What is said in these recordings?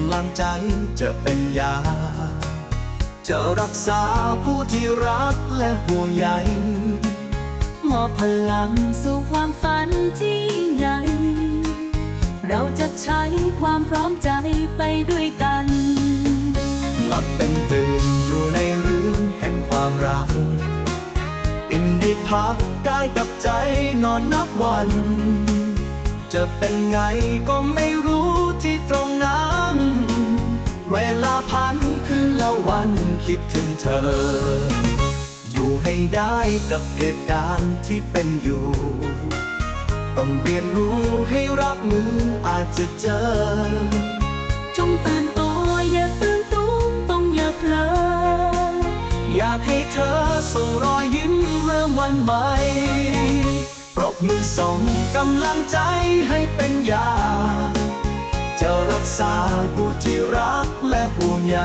ำลังใจจะเป็นยา จะรักษาผู้ที่รักและห่วงใยมอบพลังสู่ความฝันที่ใหญ่ เราจะใช้ความพร้อมใจไปด้วยกันหลับเป็นตื่นอยู่ในเรื่องแห่งความรักอินดีพักกายกับใจนอนนับวัน จะเป็นไงก็ไม่ วันคิดถึงเธอ อยู่ให้ได้กับเหตุการณ์ที่เป็นอยู่ ต้องเรียนรู้ให้รับมืออาจจะเจอ จงตื่นตัวอย่าตื่นตูมต้องอย่าเพลออยากให้เธอส่งรอยยิ้มเริ่มวันใหม่ปรบมือส่งกำลังใจให้เป็นยา กษาผู้ที่รักและห่วงใย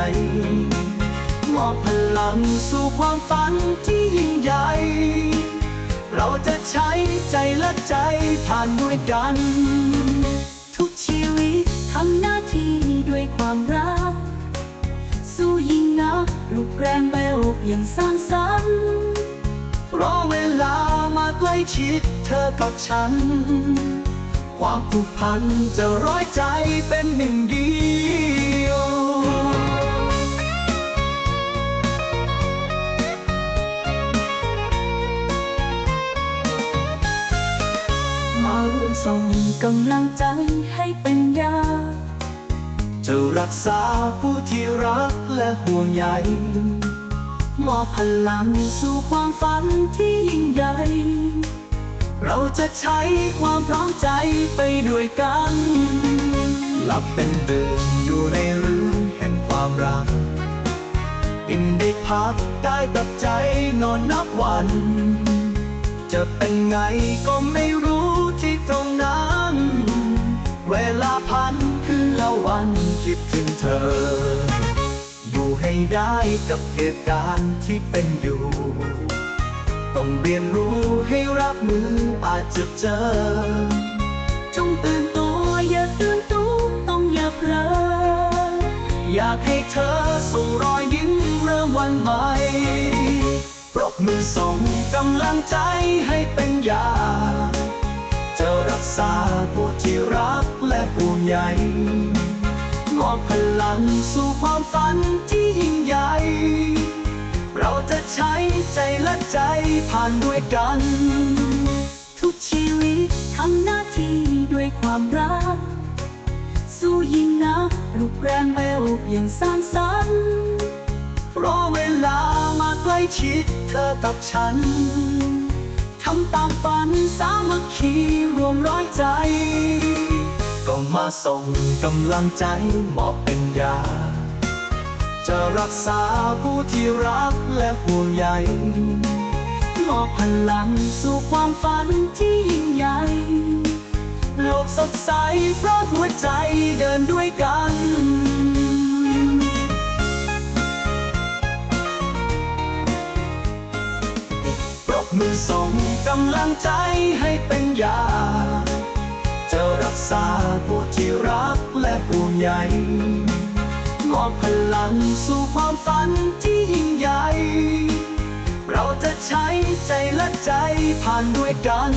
มอบพลังสู่ความฝันที่ยิ่งใหญ่ เราจะใช้ใจและใจผ่านด้วยกัน ทุกชีวิตทำหน้าที่ด้วยความรัก สู้ยิ่งนักลูกแรงเบลอย่างสร้างสรรค์รอเวลามาใกล้ชิดเธอกับฉัน ความผูกพันจะร้อยใจเป็นหนึ่งเดียวมาร่วมส่งกำลังใจให้เป็นยา จะรักษาผู้ที่รักและห่วงใยมอบพลังสู่ความฝันที่ยิ่งใหญ่ เราจะใช้ความพร้อมใจไปด้วยกัน หลับเป็นตื่นอยู่ในเรื่องแห่งความรักอินได้พักกายกับใจนอนนับวัน จะเป็นไงก็ไม่รู้ที่ตรงนั้น เวลาพันคืนละวันคิดถึงเธอ อยู่ให้ได้กับเหตุการณ์ที่เป็นอยู่ ต้องเรียนรู้ให้รับมืออาจจะเจอ จงตื่นตัวอย่าตื่นตูมต้องอย่าเพลออยากให้เธอส่งรอยยิ้มเริ่มวันใหม่ปรบมือส่งกำลังใจให้เป็นยาจะรักษาผู้ที่รักและผู้ใหญ่มอบพลังสู่ความฝันที่ยิ่งใหญ่ เราจะใช้ใจและใจผ่านด้วยกัน ทุกชีวิตทำหน้าที่ด้วยความรัก สู้ยิ่งนักลูกแรงเบลอย่างสร้างสรรค์รอเวลามาใกล้ชิดเธอกับฉันทำตามฝันสามัคคีรวมร้อยใจ ก็มาส่งกำลังใจมอบเป็นยา จะรักษาผู้ที่รักและห่วงใยมอบพลังสู่ความฝันที่ยิ่งใหญ่โลกสดใสเพราะหัวใจเดินด้วยกันปรบมือส่งกำลังใจให้เป็นยา จะรักษาผู้ที่รักและห่วงใย มอบพลังสู่ความฝันที่ยิ่งใหญ่ เราจะใช้ใจและใจผ่านด้วยกัน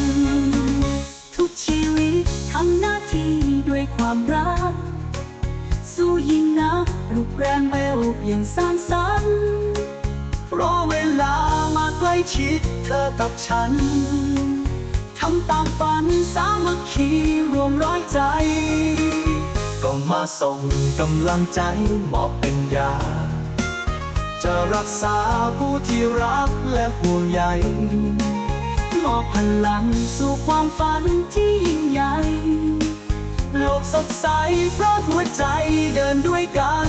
ทุกชีวิตทำหน้าที่ด้วยความรัก สู้ยิ่งนักลูกแรงเบลอย่างสร้างสรรค์รอเวลามาใกล้ชิดเธอกับฉันทำตามฝันสามัคคีรวมร้อยใจ ก็มาส่งกำลังใจมอบเป็นยา จะรักษาผู้ที่รักและห่วงใยมอบพลังสู่ความฝันที่ยิ่งใหญ่ โลกสดใสเพราะหัวใจเดินด้วยกัน